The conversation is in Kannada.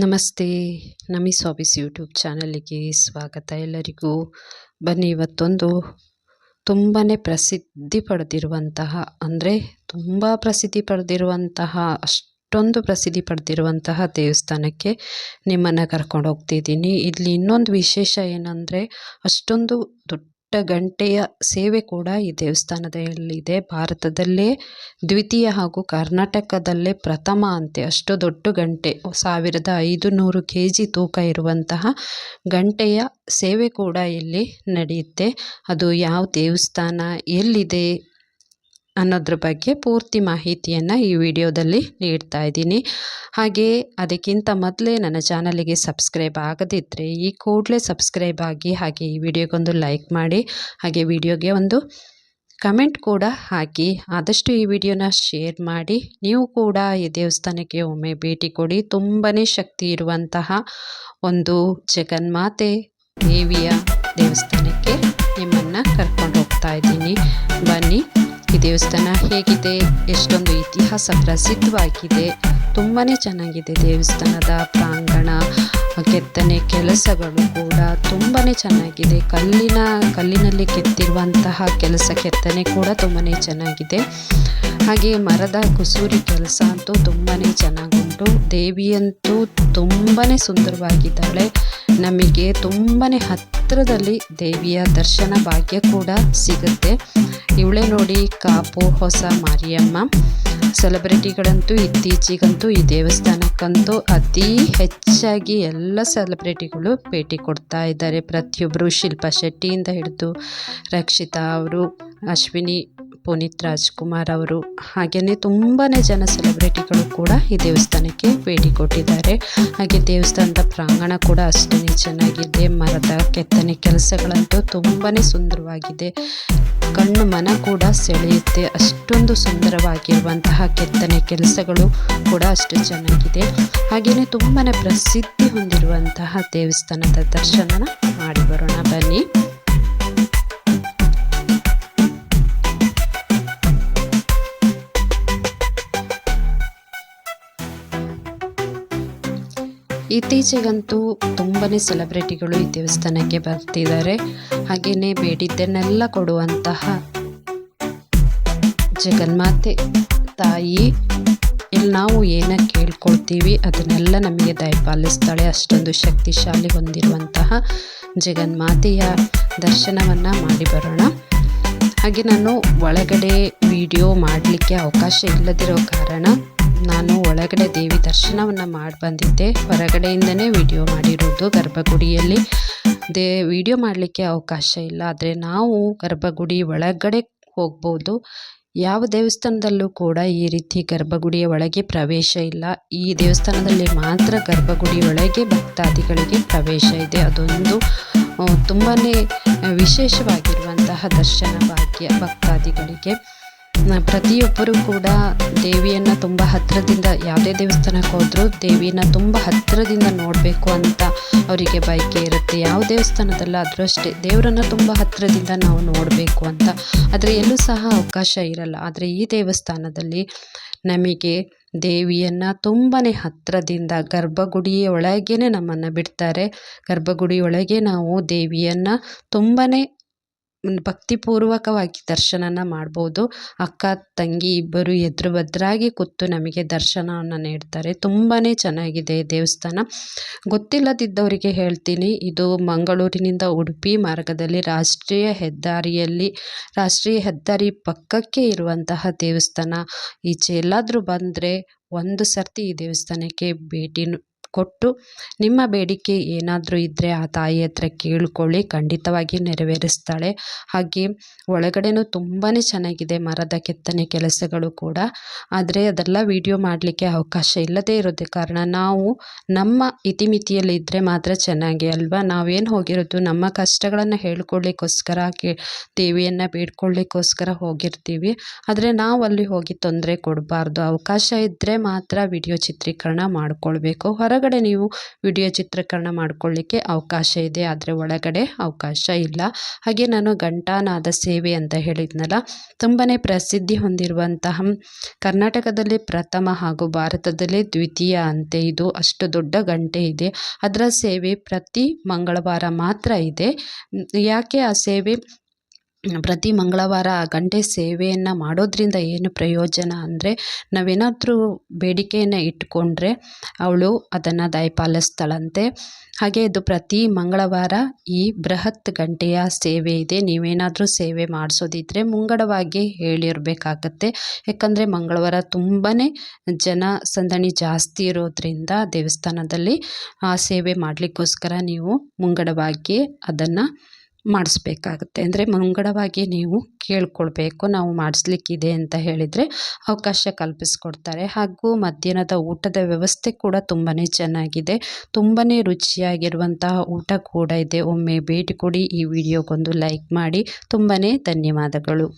ನಮಸ್ತೆ ನಮಿ ಸಾಬೀಸ್ ಯೂಟ್ಯೂಬ್ ಚಾನಲಿಗೆ ಸ್ವಾಗತ ಎಲ್ಲರಿಗೂ. ಬನ್ನಿ, ಇವತ್ತೊಂದು ತುಂಬಾ ಪ್ರಸಿದ್ಧಿ ಪಡೆದಿರುವಂತಹ, ಅಂದರೆ ತುಂಬ ಪ್ರಸಿದ್ಧಿ ಪಡೆದಿರುವಂತಹ, ಅಷ್ಟೊಂದು ಪ್ರಸಿದ್ಧಿ ಪಡೆದಿರುವಂತಹ ದೇವಸ್ಥಾನಕ್ಕೆ ನಿಮ್ಮನ್ನು ಕರ್ಕೊಂಡು ಹೋಗ್ತಿದ್ದೀನಿ. ಇಲ್ಲಿ ಇನ್ನೊಂದು ವಿಶೇಷ ಏನಂದರೆ, ಅಷ್ಟೊಂದು ದೊಡ್ಡ ಗಂಟೆಯ ಸೇವೆ ಕೂಡ ಈ ದೇವಸ್ಥಾನದಲ್ಲಿದೆ. ಭಾರತದಲ್ಲೇ ದ್ವಿತೀಯ ಹಾಗೂ ಕರ್ನಾಟಕದಲ್ಲೇ ಪ್ರಥಮ ಅಂತೆ. ಅಷ್ಟು ದೊಡ್ಡ ಗಂಟೆ. ಸಾವಿರದ ಐದು ನೂರು ಕೆ ಜಿ ತೂಕ ಇರುವಂತಹ ಗಂಟೆಯ ಸೇವೆ ಕೂಡ ಇಲ್ಲಿ ನಡೆಯುತ್ತೆ. ಅದು ಯಾವ ದೇವಸ್ಥಾನ, ಎಲ್ಲಿದೆ ಅನ್ನೋದ್ರ ಬಗ್ಗೆ ಪೂರ್ತಿ ಮಾಹಿತಿಯನ್ನು ಈ ವಿಡಿಯೋದಲ್ಲಿ ನೀಡ್ತಾ ಇದ್ದೀನಿ. ಹಾಗೆ ಅದಕ್ಕಿಂತ ಮೊದಲೇ ನನ್ನ ಚಾನಲಿಗೆ ಸಬ್ಸ್ಕ್ರೈಬ್ ಆಗದಿದ್ದರೆ ಈ ಕೂಡಲೇ ಸಬ್ಸ್ಕ್ರೈಬ್ ಆಗಿ ಹಾಗೆ ಈ ವಿಡಿಯೋಗೊಂದು ಲೈಕ್ ಮಾಡಿ, ಹಾಗೆ ವಿಡಿಯೋಗೆ ಒಂದು ಕಮೆಂಟ್ ಕೂಡ ಹಾಕಿ, ಆದಷ್ಟು ಈ ವಿಡಿಯೋನ ಶೇರ್ ಮಾಡಿ. ನೀವು ಕೂಡ ಈ ದೇವಸ್ಥಾನಕ್ಕೆ ಒಮ್ಮೆ ಭೇಟಿ ಕೊಡಿ. ತುಂಬಾ ಶಕ್ತಿ ಇರುವಂತಹ ಒಂದು ಜಗನ್ಮಾತೆ ದೇವಿಯ ದೇವಸ್ಥಾನಕ್ಕೆ. ದೇವಸ್ಥಾನ ಹೇಗಿದೆ? ಎಷ್ಟೊಂದು ಇತಿಹಾಸ ಪ್ರಸಿದ್ಧವಾಗಿದೆ. ತುಂಬಾ ಚೆನ್ನಾಗಿದೆ ದೇವಸ್ಥಾನದ ಪ್ರಾಂಗಣ, ಕೆತ್ತನೆ ಕೆಲಸಗಳು ಕೂಡ ತುಂಬಾ ಚೆನ್ನಾಗಿದೆ. ಕಲ್ಲಿನ, ಕಲ್ಲಿನಲ್ಲಿ ಕೆತ್ತಿರುವಂತಹ ಕೆಲಸ, ಕೆತ್ತನೆ ಕೂಡ ತುಂಬಾ ಚೆನ್ನಾಗಿದೆ. ಹಾಗೆ ಮರದ ಕುಸೂರಿ ಕೆಲಸ ಅಂತೂ ತುಂಬಾ ಚೆನ್ನಾಗುಂಟು ದೇವಿಯಂತೂ ತುಂಬಾ ಸುಂದರವಾಗಿದ್ದಾಳೆ. ನಮಗೆ ತುಂಬಾ ಹತ್ತಿರದಲ್ಲಿ ದೇವಿಯ ದರ್ಶನ ಭಾಗ್ಯ ಕೂಡ ಸಿಗುತ್ತೆ. ಇವಳೇ ನೋಡಿ ಕಾಪು, ಹೊಸ ಮಾರಿಯಮ್ಮ. ಸೆಲೆಬ್ರಿಟಿಗಳಂತೂ ಇತ್ತೀಚೆಗಂತೂ ಈ ದೇವಸ್ಥಾನಕ್ಕಂತೂ ಅತಿ ಹೆಚ್ಚಾಗಿ ಎಲ್ಲ ಸೆಲೆಬ್ರಿಟಿಗಳು ಭೇಟಿ ಕೊಡ್ತಾ ಇದ್ದಾರೆ. ಪ್ರತಿಯೊಬ್ಬರು ಶಿಲ್ಪಾ ಶೆಟ್ಟಿಯಿಂದ ಹಿಡಿದು ರಕ್ಷಿತಾ ಅವರು, ಅಶ್ವಿನಿ ಪುನೀತ್ ರಾಜ್ಕುಮಾರ್ ಅವರು ಹಾಗೆಯೇ ತುಂಬಾ ಜನ ಸೆಲೆಬ್ರಿಟಿಗಳು ಕೂಡ ಈ ದೇವಸ್ಥಾನಕ್ಕೆ ಭೇಟಿ ಕೊಟ್ಟಿದ್ದಾರೆ. ಹಾಗೆ ದೇವಸ್ಥಾನದ ಪ್ರಾಂಗಣ ಕೂಡ ಅಷ್ಟೇ ಚೆನ್ನಾಗಿದೆ. ಮರದ ಕೆತ್ತನೆ ಕೆಲಸಗಳಂತೂ ತುಂಬಾ ಸುಂದರವಾಗಿದೆ. ಕಣ್ಣು ಮನ ಕೂಡ ಸೆಳೆಯುತ್ತೆ. ಅಷ್ಟೊಂದು ಸುಂದರವಾಗಿರುವಂತಹ ಕೆತ್ತನೆ ಕೆಲಸಗಳು ಕೂಡ ಅಷ್ಟು ಚೆನ್ನಾಗಿದೆ. ಹಾಗೆಯೇ ತುಂಬಾ ಪ್ರಸಿದ್ಧಿ ಹೊಂದಿರುವಂತಹ ದೇವಸ್ಥಾನದ ದರ್ಶನ ಮಾಡಿ ಬರೋಣ ಬನ್ನಿ. ಇತ್ತೀಚೆಗಂತೂ ತುಂಬನೇ ಸೆಲೆಬ್ರಿಟಿಗಳು ಈ ದೇವಸ್ಥಾನಕ್ಕೆ ಬರ್ತಿದ್ದಾರೆ. ಹಾಗೆಯೇ ಬೇಡಿದ್ದನ್ನೆಲ್ಲ ಕೊಡುವಂತಹ ಜಗನ್ಮಾತೆ ತಾಯಿ, ಇಲ್ಲಿ ನಾವು ಏನ ಕೇಳ್ಕೊಳ್ತೀವಿ, ಅದನ್ನೆಲ್ಲ ನಮಗೆ ದಯಪಾಲಿಸ್ತಾಳೆ. ಅಷ್ಟೊಂದು ಶಕ್ತಿಶಾಲಿ ಹೊಂದಿರುವಂತಹ ಜಗನ್ಮಾತೆಯ ದರ್ಶನವನ್ನು ಮಾಡಿ ಬರೋಣ. ಹಾಗೆ ನಾನು ಒಳಗಡೆ ವಿಡಿಯೋ ಮಾಡಲಿಕ್ಕೆ ಅವಕಾಶ ಇಲ್ಲದಿರೋ ಕಾರಣ ನಾನು ಒಳಗಡೆ ದೇವಿ ದರ್ಶನವನ್ನು ಮಾಡಿ ಬಂದಿದ್ದೆ. ಹೊರಗಡೆಯಿಂದನೇ ವಿಡಿಯೋ ಮಾಡಿರೋದು ಗರ್ಭಗುಡಿಯಲ್ಲಿ. ದೇ ವಿಡಿಯೋ ಮಾಡಲಿಕ್ಕೆ ಅವಕಾಶ ಇಲ್ಲ. ಆದರೆ ನಾವು ಗರ್ಭಗುಡಿ ಒಳಗಡೆ ಹೋಗ್ಬೋದು. ಯಾವ ದೇವಸ್ಥಾನದಲ್ಲೂ ಕೂಡ ಈ ರೀತಿ ಗರ್ಭಗುಡಿಯ ಒಳಗೆ ಪ್ರವೇಶ ಇಲ್ಲ. ಈ ದೇವಸ್ಥಾನದಲ್ಲಿ ಮಾತ್ರ ಗರ್ಭಗುಡಿ ಒಳಗೆ ಭಕ್ತಾದಿಗಳಿಗೆ ಪ್ರವೇಶ ಇದೆ. ಅದೊಂದು ತುಂಬಾ ವಿಶೇಷವಾಗಿರುವಂತಹ ದರ್ಶನ ಭಾಗ್ಯ ಭಕ್ತಾದಿಗಳಿಗೆ. ಪ್ರತಿಯೊಬ್ಬರು ಕೂಡ ದೇವಿಯನ್ನು ತುಂಬ ಹತ್ತಿರದಿಂದ ಯಾವುದೇ ದೇವಸ್ಥಾನಕ್ಕೆ ಹೋದರೂ ದೇವಿಯನ್ನ ತುಂಬ ಹತ್ತಿರದಿಂದ ನೋಡಬೇಕು ಅಂತ ಅವರಿಗೆ ಬಯಕೆ ಇರುತ್ತೆ. ಯಾವ ದೇವಸ್ಥಾನದಲ್ಲಾದರೂ ಅಷ್ಟೇ ದೇವರನ್ನು ತುಂಬ ಹತ್ತಿರದಿಂದ ನಾವು ನೋಡಬೇಕು ಅಂತ. ಆದರೆ ಎಲ್ಲೂ ಸಹ ಅವಕಾಶ ಇರಲ್ಲ. ಆದರೆ ಈ ದೇವಸ್ಥಾನದಲ್ಲಿ ನಮಗೆ ದೇವಿಯನ್ನು ತುಂಬಾ ಹತ್ತಿರದಿಂದ ಗರ್ಭಗುಡಿಯ ಒಳಗೇ ನಮ್ಮನ್ನು ಬಿಡ್ತಾರೆ. ಗರ್ಭಗುಡಿಯೊಳಗೆ ನಾವು ದೇವಿಯನ್ನು ತುಂಬಾ ಭಕ್ತಿಪೂರ್ವಕವಾಗಿ ದರ್ಶನನ ಮಾಡ್ಬೋದು. ಅಕ್ಕ, ತಂಗಿ ಇಬ್ಬರು ಎದುರು ಬದ್ರಾಗಿ ಕೂತು ನಮಗೆ ದರ್ಶನವನ್ನು ನೀಡ್ತಾರೆ. ತುಂಬಾ ಚೆನ್ನಾಗಿದೆ ದೇವಸ್ಥಾನ. ಗೊತ್ತಿಲ್ಲದಿದ್ದವರಿಗೆ ಹೇಳ್ತೀನಿ, ಇದು ಮಂಗಳೂರಿನಿಂದ ಉಡುಪಿ ಮಾರ್ಗದಲ್ಲಿ ರಾಷ್ಟ್ರೀಯ ಹೆದ್ದಾರಿಯಲ್ಲಿ, ರಾಷ್ಟ್ರೀಯ ಹೆದ್ದಾರಿ ಪಕ್ಕಕ್ಕೆ ಇರುವಂತಹ ದೇವಸ್ಥಾನ. ಈಚೆ ಎಲ್ಲಾದರೂ ಬಂದರೆ ಒಂದು ಸರ್ತಿ ಈ ದೇವಸ್ಥಾನಕ್ಕೆ ಭೇಟಿ ಕೊಟ್ಟು ನಿಮ್ಮ ಬೇಡಿಕೆ ಏನಾದರೂ ಇದ್ದರೆ ಆ ತಾಯಿ ಹತ್ರ ಕೇಳಿಕೊಳ್ಳಿ, ಖಂಡಿತವಾಗಿ ನೆರವೇರಿಸ್ತಾಳೆ. ಹಾಗೆ ಒಳಗಡೆನೂ ತುಂಬಾ ಚೆನ್ನಾಗಿದೆ ಮರದ ಕೆತ್ತನೆ ಕೆಲಸಗಳು ಕೂಡ. ಆದರೆ ಅದೆಲ್ಲ ವಿಡಿಯೋ ಮಾಡಲಿಕ್ಕೆ ಅವಕಾಶ ಇಲ್ಲದೇ ಇರೋದೇ ಕಾರಣ, ನಾವು ನಮ್ಮ ಇತಿಮಿತಿಯಲ್ಲಿ ಇದ್ದರೆ ಮಾತ್ರ ಚೆನ್ನಾಗಿ ಅಲ್ವಾ? ನಾವೇನು ಹೋಗಿರೋದು? ನಮ್ಮ ಕಷ್ಟಗಳನ್ನು ಹೇಳ್ಕೊಳ್ಳಿಕ್ಕೋಸ್ಕರ ದೇವಿಯನ್ನು ಬೇಡ್ಕೊಳ್ಳಿಕ್ಕೋಸ್ಕರ ಹೋಗಿರ್ತೀವಿ. ಆದರೆ ನಾವು ಅಲ್ಲಿ ಹೋಗಿ ತೊಂದರೆ ಕೊಡಬಾರ್ದು. ಅವಕಾಶ ಇದ್ದರೆ ಮಾತ್ರ ವಿಡಿಯೋ ಚಿತ್ರೀಕರಣ ಮಾಡಿಕೊಳ್ಬೇಕು. ಹೊರಗೆ ಹೊರಗಡೆ ನೀವು ವಿಡಿಯೋ ಚಿತ್ರೀಕರಣ ಮಾಡ್ಕೊಳ್ಳಿಕ್ಕೆ ಅವಕಾಶ ಇದೆ, ಆದರೆ ಒಳಗಡೆ ಅವಕಾಶ ಇಲ್ಲ. ಹಾಗೆ ನಾನು ಘಂಟಾನಾದ ಸೇವೆ ಅಂತ ಹೇಳಿದ್ನಲ್ಲ ತುಂಬಾ ಪ್ರಸಿದ್ಧಿ ಹೊಂದಿರುವಂತಹ ಕರ್ನಾಟಕದಲ್ಲಿ ಪ್ರಥಮ ಹಾಗೂ ಭಾರತದಲ್ಲೇ ದ್ವಿತೀಯ ಅಂತೆ ಇದು. ಅಷ್ಟು ದೊಡ್ಡ ಗಂಟೆ ಇದೆ. ಅದರ ಸೇವೆ ಪ್ರತಿ ಮಂಗಳವಾರ ಮಾತ್ರ ಇದೆ. ಯಾಕೆ ಆ ಸೇವೆ? ಪ್ರತಿ ಮಂಗಳವಾರ ಗಂಟೆ ಸೇವೆಯನ್ನು ಮಾಡೋದ್ರಿಂದ ಏನು ಪ್ರಯೋಜನ ಅಂದರೆ ನಾವೇನಾದರೂ ಬೇಡಿಕೆಯನ್ನು ಇಟ್ಕೊಂಡ್ರೆ ಅವಳು ಅದನ್ನು ದಯಪಾಲಿಸ್ತಾಳಂತೆ ಹಾಗೆ ಇದು ಪ್ರತಿ ಮಂಗಳವಾರ ಈ ಬೃಹತ್ ಗಂಟೆಯ ಸೇವೆ ಇದೆ. ನೀವೇನಾದರೂ ಸೇವೆ ಮಾಡಿಸೋದಿದ್ರೆ ಮುಂಗಡವಾಗಿ ಹೇಳಿರಬೇಕಾಗತ್ತೆ. ಯಾಕಂದರೆ ಮಂಗಳವಾರ ತುಂಬಾ ಜನ ಸಂದಣಿ ಜಾಸ್ತಿ ಇರೋದ್ರಿಂದ ದೇವಸ್ಥಾನದಲ್ಲಿ ಆ ಸೇವೆ ಮಾಡಲಿಕ್ಕೋಸ್ಕರ ನೀವು ಮುಂಗಡವಾಗಿ ಅದನ್ನು ಮಾಡಿಸ್ಬೇಕಾಗುತ್ತೆ. ಅಂದರೆ ಮುಂಗಡವಾಗಿ ನೀವು ಕೇಳ್ಕೊಳ್ಬೇಕು, ನಾವು ಮಾಡಿಸ್ಲಿಕ್ಕಿದೆ ಅಂತ ಹೇಳಿದರೆ ಅವಕಾಶ ಕಲ್ಪಿಸ್ಕೊಡ್ತಾರೆ. ಹಾಗೂ ಮಧ್ಯಾಹ್ನದ ಊಟದ ವ್ಯವಸ್ಥೆ ಕೂಡ ತುಂಬಾ ಚೆನ್ನಾಗಿದೆ. ತುಂಬಾ ರುಚಿಯಾಗಿರುವಂತಹ ಊಟ ಕೂಡ ಇದೆ. ಒಮ್ಮೆ ಭೇಟಿ ಕೊಡಿ. ಈ ವಿಡಿಯೋಗೊಂದು ಲೈಕ್ ಮಾಡಿ. ತುಂಬಾ ಧನ್ಯವಾದಗಳು.